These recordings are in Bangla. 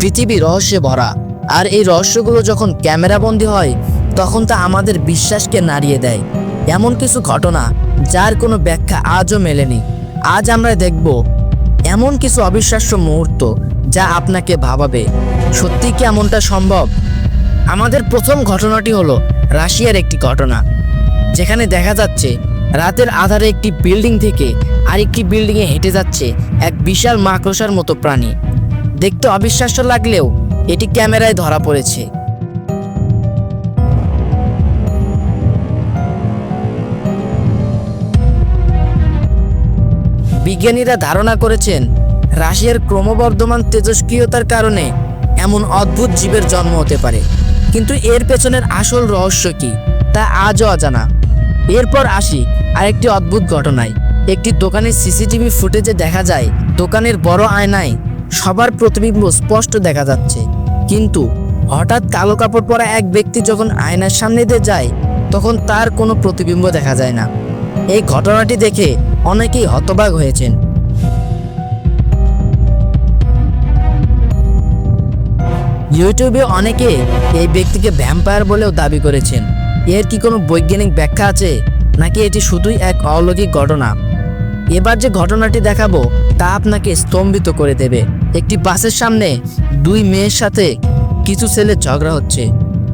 পৃথিবী রহস্যে ভরা। আর এই রহস্যগুলো যখন ক্যামেরাবন্দি হয়, তখন তা আমাদের বিশ্বাসকে নাড়িয়ে দেয়। এমন কিছু ঘটনা যার কোনো ব্যাখ্যা আজও মেলেনি। আজ আমরা দেখব এমন কিছু অবিশ্বাস্য মুহূর্ত যা আপনাকে ভাবাবে, সত্যি কি এমনটা সম্ভব? আমাদের প্রথম ঘটনাটি হলো রাশিয়ার একটি ঘটনা, যেখানে দেখা যাচ্ছে রাতের আধারে একটি বিল্ডিং থেকে আরেকটি বিল্ডিংয়ে হেঁটে যাচ্ছে এক বিশাল মাকড়সার মতো প্রাণী। দেখতে অবিশ্বাস্য লাগলেও এটি ক্যামেরায় ধরা পড়েছে। বিজ্ঞানীরা ধারণা করেছেন, রাশিয়ার ক্রমবর্ধমান তেজস্ক্রিয়তার কারণে এমন অদ্ভুত জীবের জন্ম হতে পারে। কিন্তু এর পেছনের আসল রহস্য কি, তা আজও অজানা। এরপর আসি আরেকটি অদ্ভুত ঘটনায়। একটি দোকানের সিসিটিভি ফুটেজে দেখা যায়, দোকানের বড় আয়নায় সবার প্রতিবিম্ব স্পষ্ট দেখা যাচ্ছে। কিন্তু হঠাৎ কালো কাপড় পরা এক ব্যক্তি যখন আয়নার সামনে দিয়ে যায়, তখন তার কোনো প্রতিবিম্ব দেখা যায় না। এই ঘটনাটি দেখে অনেকেই হতবাক হয়েছেন। ইউটিউবে অনেকে এই ব্যক্তিকে ভ্যাম্পায়ার বলেও দাবি করেছেন। এর কি কোনো বৈজ্ঞানিক ব্যাখ্যা আছে, নাকি এটি শুধুই এক অলৌকিক ঘটনা? এবার যে ঘটনাটি দেখাবো, তা আপনাকে স্তম্ভিত করে দেবে। একটি বাসের সামনে দুই মেয়ের সাথে কিছু ছেলে ঝগড়া হচ্ছে।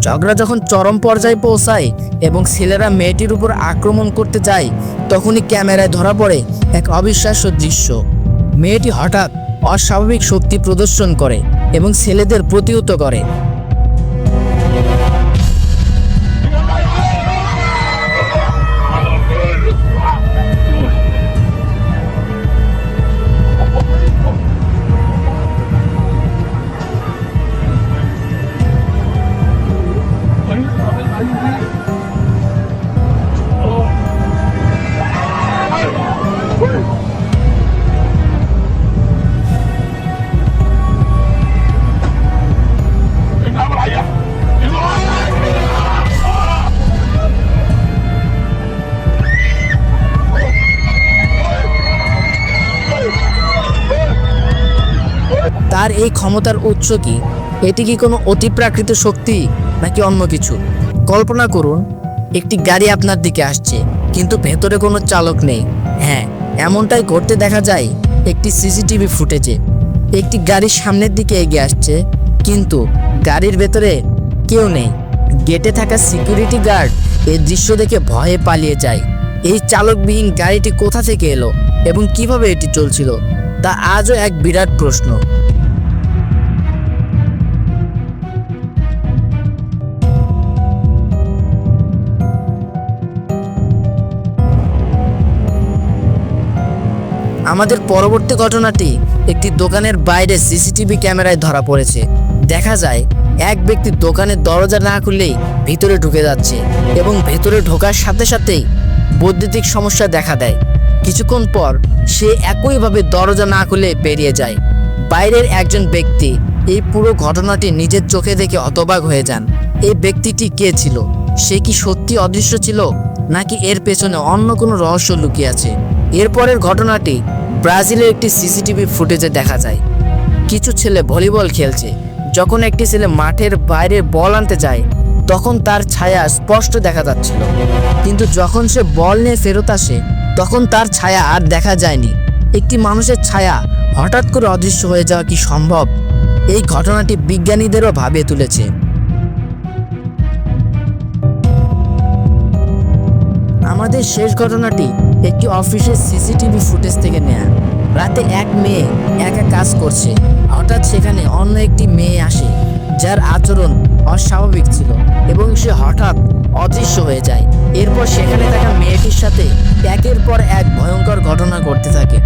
ঝগড়া যখন চরম পর্যায়ে পৌঁছায় এবং ছেলেরা মেয়েটির উপর আক্রমণ করতে যায়, তখনই ক্যামেরায় ধরা পড়ে এক অবিশ্বাস্য দৃশ্য। মেয়েটি হঠাৎ অস্বাভাবিক শক্তি প্রদর্শন করে এবং ছেলেদের প্রতিহত করে। তার এই ক্ষমতার উৎস কি? এটি কি কোনো অতিপ্রাকৃত শক্তি নাকি অন্য কিছু? কল্পনা করুন, একটি গাড়ি আপনার দিকে আসছে, কিন্তু ভেতরে কোনো চালক নেই। হ্যাঁ এমনটাই ঘটতে দেখা যায় একটি সিসিটিভি ফুটেজে। একটি গাড়ির সামনের দিকে এগিয়ে আসছে, কিন্তু গাড়ির ভেতরে কেউ নেই। গেটে থাকা সিকিউরিটি গার্ড এই দৃশ্য দেখে ভয়ে পালিয়ে যায়। এই চালকবিহীন গাড়িটি কোথা থেকে এলো এবং কীভাবে এটি চলছিল, তা আজও এক বিরাট প্রশ্ন। আমাদের পরবর্তী ঘটনাটি একটি দোকানের বাইরে সিসিটিভি ক্যামেরায় ধরা পড়েছে। দেখা যায়, এক ব্যক্তি দোকানের দরজা না খুললেই ভিতরে ঢুকে যাচ্ছে এবং ভেতরে ঢোকার সাথে সাথেই বৈদ্যুতিক সমস্যা দেখা দেয়। কিছুক্ষণ পর সে একইভাবে দরজা না খুলে বেরিয়ে যায়। বাইরের একজন ব্যক্তি এই পুরো ঘটনাটি নিজের চোখে দেখে হতবাক হয়ে যান। এই ব্যক্তিটি কে ছিল? সে কি সত্যি অদৃশ্য ছিল? নাকি এর পেছনে অন্য কোনো রহস্য লুকিয়ে আছে? এরপরের ঘটনাটি ব্রাজিলের একটি সিসিটিভি ফুটেজে দেখা যায়। কিছু ছেলে ভলিবল খেলছে। যখন একটি ছেলে মাঠের বাইরে বল আনতে যায়, তখন তার ছায়া স্পষ্ট দেখা যাচ্ছিল। কিন্তু যখন সে বল নিয়ে ফেরত আসে, তখন তার ছায়া আর দেখা যায়নি। একটি মানুষের ছায়া হঠাৎ করে অদৃশ্য হয়ে যাওয়া কি সম্ভব? এই ঘটনাটি বিজ্ঞানীদেরও ভাবিয়ে তুলেছে। আমাদের শেষ ঘটনাটি একটি অফিসের সিসিটিভি ফুটেজ থেকে নেয়া। রাতে এক মেয়ে একা কাজ করছে। হঠাৎ সেখানে অন্য একটি মেয়ে আসে, যার আচরণ অস্বাভাবিক ছিল এবং সে হঠাৎ অদৃশ্য হয়ে যায়। এরপর সেখানে থাকা মেয়েটির সাথে একের পর এক ভয়ঙ্কর ঘটনা ঘটতে থাকে।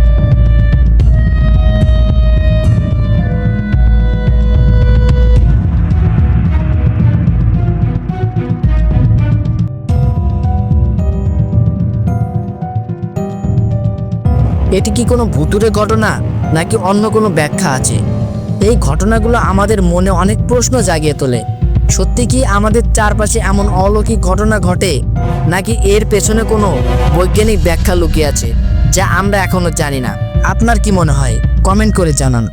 এটি কি কোনো ভুতুরে ঘটনা, নাকি অন্য কোনো ব্যাখ্যা আছে? এই ঘটনাগুলো আমাদের মনে অনেক প্রশ্ন জাগিয়ে তোলে। সত্যি কি আমাদের চারপাশে এমন অলৌকিক ঘটনা ঘটে, নাকি এর পেছনে কোনো বৈজ্ঞানিক ব্যাখ্যা লুকিয়ে আছে, যা আমরা এখনও জানি না? আপনার কি মনে হয়? কমেন্ট করে জানান।